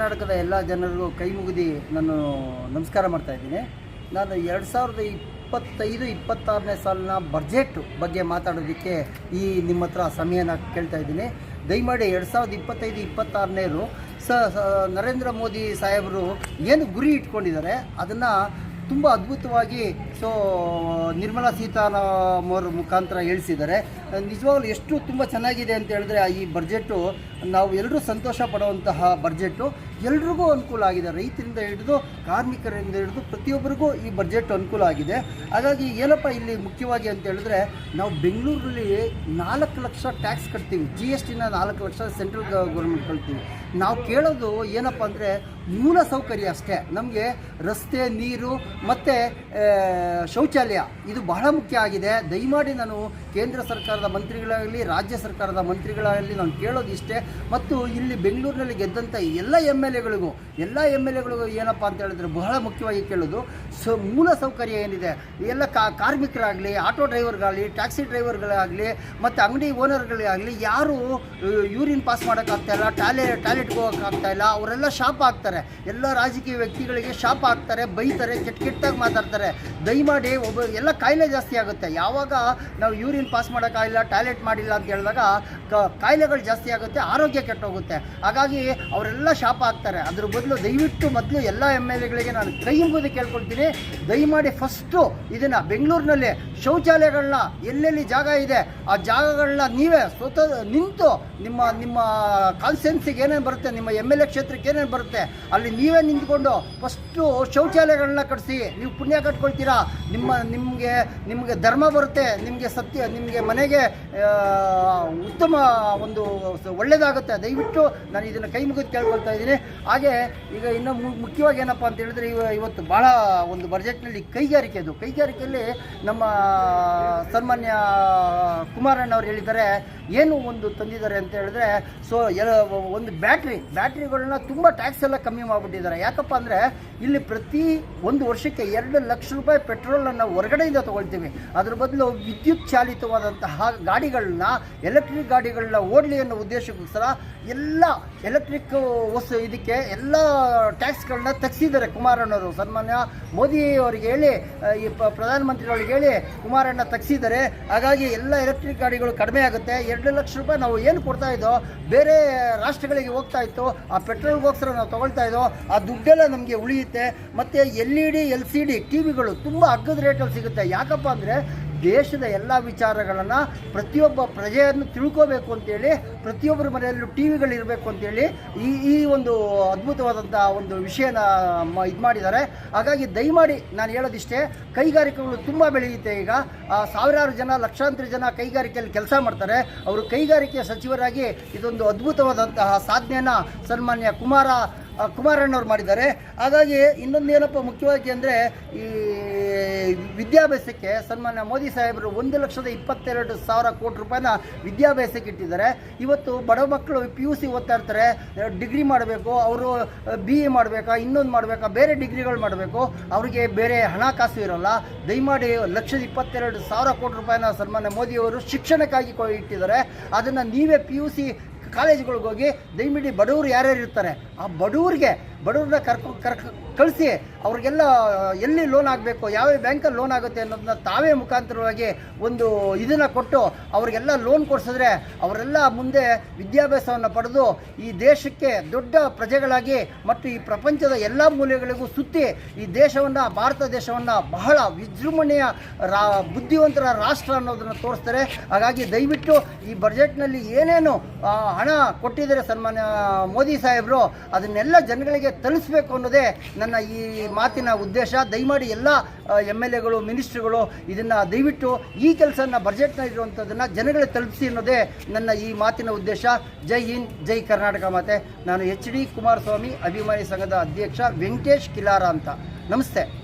ಕರ್ನಾಟಕದ ಎಲ್ಲ ಜನರಿಗೂ ಕೈ ಮುಗಿದು ನಾನು ನಮಸ್ಕಾರ ಮಾಡ್ತಾ ಇದ್ದೀನಿ. ನಾನು ಎರಡು ಸಾವಿರದ ಇಪ್ಪತ್ತೈದು, ಇಪ್ಪತ್ತಾರನೇ ಸಾಲಿನ ಬಜೆಟ್ ಬಗ್ಗೆ ಮಾತಾಡೋದಕ್ಕೆ ಈ ನಿಮ್ಮ ಹತ್ರ ಸಮಯನ ಕೇಳ್ತಾ ಇದ್ದೀನಿ. ದಯಮಾಡಿ ಎರಡು ಸಾವಿರದ ಇಪ್ಪತ್ತೈದು, ಇಪ್ಪತ್ತಾರನೇರು ಸ, ನರೇಂದ್ರ ಮೋದಿ ಸಾಹೇಬರು ಏನು ಗುರಿ ಇಟ್ಕೊಂಡಿದ್ದಾರೆ, ಅದನ್ನು ತುಂಬ ಅದ್ಭುತವಾಗಿ ಸೊ ನಿರ್ಮಲಾ ಸೀತಾರಾಮವ್ರ ಮುಖಾಂತರ ಹೇಳಿಸಿದ್ದಾರೆ. ನಿಜವಾಗ್ಲೂ ಎಷ್ಟು ತುಂಬ ಚೆನ್ನಾಗಿದೆ ಅಂತ ಹೇಳಿದ್ರೆ ಈ ಬಜೆಟ್ಟು ನಾವು ಎಲ್ಲರೂ ಸಂತೋಷ ಪಡುವಂತಹ ಬಜೆಟ್ಟು ಎಲ್ರಿಗೂ ಅನುಕೂಲ ಆಗಿದೆ. ರೈತರಿಂದ ಹಿಡಿದು, ಕಾರ್ಮಿಕರಿಂದ ಹಿಡಿದು ಪ್ರತಿಯೊಬ್ಬರಿಗೂ ಈ ಬಜೆಟ್ ಅನುಕೂಲ ಆಗಿದೆ. ಹಾಗಾಗಿ ಏನಪ್ಪ ಇಲ್ಲಿ ಮುಖ್ಯವಾಗಿ ಅಂತ ಹೇಳಿದ್ರೆ, ನಾವು ಬೆಂಗಳೂರಲ್ಲಿ ನಾಲ್ಕು ಲಕ್ಷ ಟ್ಯಾಕ್ಸ್ ಕಟ್ತೀವಿ. ಜಿ ಎಸ್ ಟಿನ ನಾಲ್ಕು ಲಕ್ಷ ಸೆಂಟ್ರಲ್ ಗೌರ್ಮೆಂಟ್ ಕಟ್ತೀವಿ. ನಾವು ಕೇಳೋದು ಏನಪ್ಪ ಅಂದರೆ, ಮೂಲ ಸೌಕರ್ಯ ಅಷ್ಟೇ. ನಮಗೆ ರಸ್ತೆ, ನೀರು, ಮತ್ತು ಶೌಚಾಲಯ, ಇದು ಬಹಳ ಮುಖ್ಯ ಆಗಿದೆ. ದಯಮಾಡಿ ನಾನು ಕೇಂದ್ರ ಸರ್ಕಾರದ ಮಂತ್ರಿಗಳಾಗಲಿ, ರಾಜ್ಯ ಸರ್ಕಾರದ ಮಂತ್ರಿಗಳಾಗಲಿ ನಾನು ಕೇಳೋದು ಇಷ್ಟೇ. ಮತ್ತು ಇಲ್ಲಿ ಬೆಂಗಳೂರಿನಲ್ಲಿ ಗೆದ್ದಂಥ ಎಲ್ಲ ಎಂ ಎಲ್ ಎಗಳಿಗೂ, ಎಲ್ಲ ಎಂ ಎಲ್ ಎಗಳಿಗೂ ಏನಪ್ಪ ಅಂತ ಹೇಳಿದ್ರೆ ಬಹಳ ಮುಖ್ಯವಾಗಿ ಕೇಳೋದು. ಸೊ ಮೂಲ ಸೌಕರ್ಯ ಏನಿದೆ? ಎಲ್ಲ ಕಾರ್ಮಿಕರಾಗಲಿ, ಆಟೋ ಡ್ರೈವರ್ಗಾಗಲಿ, ಟ್ಯಾಕ್ಸಿ ಡ್ರೈವರ್ಗಳಾಗಲಿ, ಮತ್ತು ಅಂಗಡಿ ಓನರ್ಗಳಾಗಲಿ ಯಾರು ಯೂರಿನ್ ಪಾಸ್ ಮಾಡೋಕ್ಕಾಗ್ತಾಯಿಲ್ಲ ಟಾಯ್ಲೆ, ಟಾಯ್ಲೆಟ್ಗೆ ಹೋಗೋಕ್ಕಾಗ್ತಾಯಿಲ್ಲ ಅವರೆಲ್ಲ ಶಾಪ್ ಹಾಕ್ತಾರೆ. ಎಲ್ಲ ರಾಜಕೀಯ ವ್ಯಕ್ತಿಗಳಿಗೆ ಶಾಪ್ ಹಾಕ್ತಾರೆ, ಬೈತಾರೆ, ಕೆಟ್ಟ ಕೆಟ್ಟಾಗಿ ಮಾತಾಡ್ತಾರೆ. ದಯಮಾಡಿ ಒಬ್ಬ, ಎಲ್ಲ ಕಾಯಿಲೆ ಜಾಸ್ತಿ ಆಗುತ್ತೆ. ಯಾವಾಗ ನಾವು ಯೂರಿನ್ ಪಾಸ್ ಮಾಡೋಕ್ಕಾಗಿಲ್ಲ, ಟಾಯ್ಲೆಟ್ ಮಾಡಿಲ್ಲ ಅಂತ ಹೇಳಿದಾಗ ಕಾಯಿಲೆಗಳು ಜಾಸ್ತಿ ಆಗುತ್ತೆ, ಆರೋಗ್ಯ ಕೆಟ್ಟೋಗುತ್ತೆ. ಹಾಗಾಗಿ ಅವರೆಲ್ಲ ಶಾಪ ಹಾಕ್ತಾರೆ. ಅದ್ರ ಬದಲು ದಯವಿಟ್ಟು ಮೊದಲು ಎಲ್ಲ ಎಂ ಎಲ್ ಎಗಳಿಗೆ ನಾನು ಕೈ ಎಂಬುದು ಕೇಳ್ಕೊಳ್ತೀನಿ. ದಯಮಾಡಿ ಫಸ್ಟು ಇದನ್ನು ಬೆಂಗಳೂರಿನಲ್ಲಿ ಶೌಚಾಲಯಗಳನ್ನ ಎಲ್ಲೆಲ್ಲಿ ಜಾಗ ಇದೆ, ಆ ಜಾಗಗಳನ್ನ ನೀವೇ ಸ್ವತಃ ನಿಂತು ನಿಮ್ಮ ನಿಮ್ಮ ಕಾನ್ಸ್ಟೆನ್ಸಿಗೆ ಏನೇನು ಬರುತ್ತೆ, ನಿಮ್ಮ ಎಂ ಎಲ್ ಎ ಕ್ಷೇತ್ರಕ್ಕೆ ಏನೇನು ಬರುತ್ತೆ, ಅಲ್ಲಿ ನೀವೇ ನಿಂತ್ಕೊಂಡು ಫಸ್ಟು ಶೌಚಾಲಯಗಳನ್ನ ಕಟ್ಟಿಸಿ ನೀವು ಪುಣ್ಯ ಕಟ್ಕೊಳ್ತೀರಾ? ನಿಮ್ಮ, ನಿಮಗೆ ನಿಮಗೆ ಧರ್ಮ ಬರುತ್ತೆ, ನಿಮಗೆ ಸತ್ಯ, ನಿಮಗೆ ಮನೆಗೆ ಉತ್ತಮ ಒಂದು ಒಳ್ಳೇದಾಗುತ್ತೆ. ಒಳ್ಳೆಯದಾಗುತ್ತೆ ದಯವಿಟ್ಟು ನಾನು ಇದನ್ನು ಕೈ ಮುಗಿದು ಕೇಳ್ಕೊಳ್ತಾ ಇದ್ದೀನಿ. ಹಾಗೆ ಈಗ ಇನ್ನು ಮುಖ್ಯವಾಗಿ ಏನಪ್ಪ ಅಂತ ಹೇಳಿದ್ರೆ ಇವ ಇವತ್ತು ಭಾಳ ಒಂದು ಬಜೆಟ್ನಲ್ಲಿ ಕೈಗಾರಿಕೆದು ಕೈಗಾರಿಕೆಯಲ್ಲಿ ನಮ್ಮ ಸನ್ಮಾನ್ಯ ಕುಮಾರಣ್ಣವ್ರು ಹೇಳಿದ್ದಾರೆ ಏನು ಒಂದು ತಂದಿದ್ದಾರೆ ಅಂತ ಹೇಳಿದ್ರೆ ಸೊ ಒಂದು ಬ್ಯಾಟ್ರಿ, ಬ್ಯಾಟ್ರಿಗಳನ್ನ ತುಂಬ ಟ್ಯಾಕ್ಸ್ ಎಲ್ಲ ಕಮ್ಮಿ ಮಾಡಿಬಿಟ್ಟಿದ್ದಾರೆ. ಯಾಕಪ್ಪ ಅಂದರೆ, ಇಲ್ಲಿ ಪ್ರತಿ ಒಂದು ವರ್ಷಕ್ಕೆ ಎರಡು ಲಕ್ಷ ರೂಪಾಯಿ ಪೆಟ್ರೋಲನ್ನು ಹೊರಗಡೆಯಿಂದ ತೊಗೊಳ್ತೀವಿ. ಅದ್ರ ಬದಲು ವಿದ್ಯುತ್ ಚಾಲಿತವಾದಂತಹ ಗಾಡಿಗಳನ್ನ ಎಲೆಕ್ಟ್ರಿಕ್ ಗಾಡಿಗಳನ್ನ ಓಡಲಿ ಅನ್ನೋ ಉದ್ದೇಶಕ್ಕೋಸ್ಕರ ಎಲ್ಲ ಎಲೆಕ್ಟ್ರಿಕ್ ವಸ್ತು ಇದಕ್ಕೆ ಎಲ್ಲ ಟ್ಯಾಕ್ಸ್ಗಳನ್ನ ತೆಗೆಸಿದ್ದಾರೆ. ಕುಮಾರಣ್ಣವರು ಸನ್ಮಾನ್ಯ ಮೋದಿ ಅವರಿಗೆ ಹೇಳಿ ಈ ಪ್ರಧಾನಮಂತ್ರಿಗಳಿಗೆ ಹೇಳಿ ಕುಮಾರಣ್ಣ ತೆಗೆಸಿದ್ದಾರೆ. ಹಾಗಾಗಿ ಎಲ್ಲ ಎಲೆಕ್ಟ್ರಿಕ್ ಗಾಡಿಗಳು ಕಡಿಮೆ ಆಗುತ್ತೆ. ಎರಡು ಲಕ್ಷ ರೂಪಾಯಿ ನಾವು ಏನು ಕೊಡ್ತಾ ಇದ್ದೋ, ಬೇರೆ ರಾಷ್ಟ್ರಗಳಿಗೆ ಹೋಗ್ತಾ ಇತ್ತು, ಆ ಪೆಟ್ರೋಲ್ಗೋಸ್ಕರ ನಾವು ತಗೊಳ್ತಾ ಇದ್ದೋ, ಆ ದುಡ್ಡೆಲ್ಲ ನಮಗೆ ಉಳಿಯುತ್ತೆ. ಮತ್ತು L E D L C D T ವಿಗಳು ತುಂಬ ಅಗ್ಗದ ರೇಟಲ್ಲಿ ಸಿಗುತ್ತೆ. ಯಾಕಪ್ಪ ಅಂದರೆ ದೇಶದ ಎಲ್ಲ ವಿಚಾರಗಳನ್ನು ಪ್ರತಿಯೊಬ್ಬ ಪ್ರಜೆಯನ್ನು ತಿಳ್ಕೋಬೇಕು ಅಂತೇಳಿ, ಪ್ರತಿಯೊಬ್ಬರ ಮನೆಯಲ್ಲೂ ಟಿ ವಿಗಳಿರಬೇಕು ಅಂತೇಳಿ ಈ ಈ ಒಂದು ಅದ್ಭುತವಾದಂಥ ಒಂದು ವಿಷಯನ ಇದು ಮಾಡಿದ್ದಾರೆ. ಹಾಗಾಗಿ ದಯಮಾಡಿ ನಾನು ಹೇಳೋದಿಷ್ಟೇ, ಕೈಗಾರಿಕೆಗಳು ತುಂಬ ಬೆಳೆಯುತ್ತೆ ಈಗ. ಸಾವಿರಾರು ಜನ, ಲಕ್ಷಾಂತರ ಜನ ಕೈಗಾರಿಕೆಯಲ್ಲಿ ಕೆಲಸ ಮಾಡ್ತಾರೆ. ಅವರು ಕೈಗಾರಿಕೆ ಸಚಿವರಾಗಿ ಇದೊಂದು ಅದ್ಭುತವಾದಂತಹ ಸಾಧನೆಯನ್ನು ಸನ್ಮಾನ್ಯ ಕುಮಾರ ಕುಮಾರಣ್ಣವ್ರು ಮಾಡಿದ್ದಾರೆ. ಹಾಗಾಗಿ ಇನ್ನೊಂದು ಏನಪ್ಪ ಮುಖ್ಯವಾಗಿ ಅಂದರೆ ಈ ವಿದ್ಯಾಭ್ಯಾಸಕ್ಕೆ ಸನ್ಮಾನ್ಯ ಮೋದಿ ಸಾಹೇಬರು ಒಂದು ಲಕ್ಷದ ಇಪ್ಪತ್ತೆರಡು ಸಾವಿರ ಕೋಟಿ ರೂಪಾಯಿನ ವಿದ್ಯಾಭ್ಯಾಸಕ್ಕೆ ಇಟ್ಟಿದ್ದಾರೆ. ಇವತ್ತು ಬಡ ಮಕ್ಕಳು ಪಿ ಯು ಸಿ ಓದ್ತಾ ಇರ್ತಾರೆ. ಡಿಗ್ರಿ ಮಾಡಬೇಕು, ಅವರು ಬಿ ಎ ಮಾಡಬೇಕಾ, ಇನ್ನೊಂದು ಮಾಡಬೇಕಾ, ಬೇರೆ ಡಿಗ್ರಿಗಳು ಮಾಡಬೇಕು. ಅವರಿಗೆ ಬೇರೆ ಹಣಕಾಸು ಇರೋಲ್ಲ. ದಯಮಾಡಿ ಲಕ್ಷದ ಇಪ್ಪತ್ತೆರಡು ಸಾವಿರ ಕೋಟಿ ರೂಪಾಯಿನ ಸನ್ಮಾನ್ಯ ಮೋದಿಯವರು ಶಿಕ್ಷಣಕ್ಕಾಗಿ ಇಟ್ಟಿದ್ದಾರೆ. ಅದನ್ನು ನೀವೇ ಪಿ ಯು ಸಿ ಕಾಲೇಜುಗಳಿಗೆ ಹೋಗಿ ದಯವಿಟ್ಟು ಬಡವರು ಯಾರ್ಯಾರು ಇರ್ತಾರೆ ಆ ಬಡವ್ರಿಗೆ ಬಡವ್ರನ್ನ ಕರ್ಕೊ ಕರ್ಕ ಕಳಿಸಿ ಅವ್ರಿಗೆಲ್ಲ, ಎಲ್ಲಿ ಲೋನ್ ಆಗಬೇಕು, ಯಾವ ಬ್ಯಾಂಕಲ್ಲಿ ಲೋನ್ ಆಗುತ್ತೆ ಅನ್ನೋದನ್ನ ತಾವೇ ಮುಖಾಂತರವಾಗಿ ಒಂದು ಇದನ್ನು ಕೊಟ್ಟು ಅವರಿಗೆಲ್ಲ ಲೋನ್ ಕೊಡಿಸಿದ್ರೆ ಅವರೆಲ್ಲ ಮುಂದೆ ವಿದ್ಯಾಭ್ಯಾಸವನ್ನು ಪಡೆದು ಈ ದೇಶಕ್ಕೆ ದೊಡ್ಡ ಪ್ರಜೆಗಳಾಗಿ ಮತ್ತು ಈ ಪ್ರಪಂಚದ ಎಲ್ಲ ಮೂಲೆಗಳಿಗೂ ಸುತ್ತಿ ಈ ದೇಶವನ್ನು, ಭಾರತ ದೇಶವನ್ನು ಬಹಳ ವಿಜೃಂಭಣೆಯ ರಾ, ಬುದ್ಧಿವಂತರ ರಾಷ್ಟ್ರ ಅನ್ನೋದನ್ನು ತೋರಿಸ್ತಾರೆ. ಹಾಗಾಗಿ ದಯವಿಟ್ಟು ಈ ಬಜೆಟ್ನಲ್ಲಿ ಏನೇನು ಹಣ ಕೊಟ್ಟಿದ್ದಾರೆ ಸನ್ಮಾನ್ಯ ಮೋದಿ ಸಾಹೇಬರು, ಅದನ್ನೆಲ್ಲ ಜನಗಳಿಗೆ ತಲುಪಿಸ್ಬೇಕು ಅನ್ನೋದೇ ನನ್ನ ಈ ಮಾತಿನ ಉದ್ದೇಶ, ದಯಮಾಡಿ ಎಲ್ಲ ಎಂ ಎಲ್ ಎಗಳು ಮಿನಿಸ್ಟ್ರುಗಳು ಇದನ್ನು ದಯವಿಟ್ಟು ಈ ಕೆಲಸನ ಬಜೆಟ್ನ ಇರುವಂಥದ್ದನ್ನು ಜನಗಳಿಗೆ ತಲುಪಿಸಿ ಅನ್ನೋದೇ ನನ್ನ ಈ ಮಾತಿನ ಉದ್ದೇಶ. ಜೈ ಹಿಂದ್, ಜೈ ಕರ್ನಾಟಕ ಮಾತೆ. ನಾನು ಎಚ್ ಡಿ ಕುಮಾರಸ್ವಾಮಿ, ಅಭಿಮಾನಿ ಸಂಘದ ಅಧ್ಯಕ್ಷ ವೆಂಕಟೇಶ್ ಕಿಲಾರ ಅಂತ. ನಮಸ್ತೆ.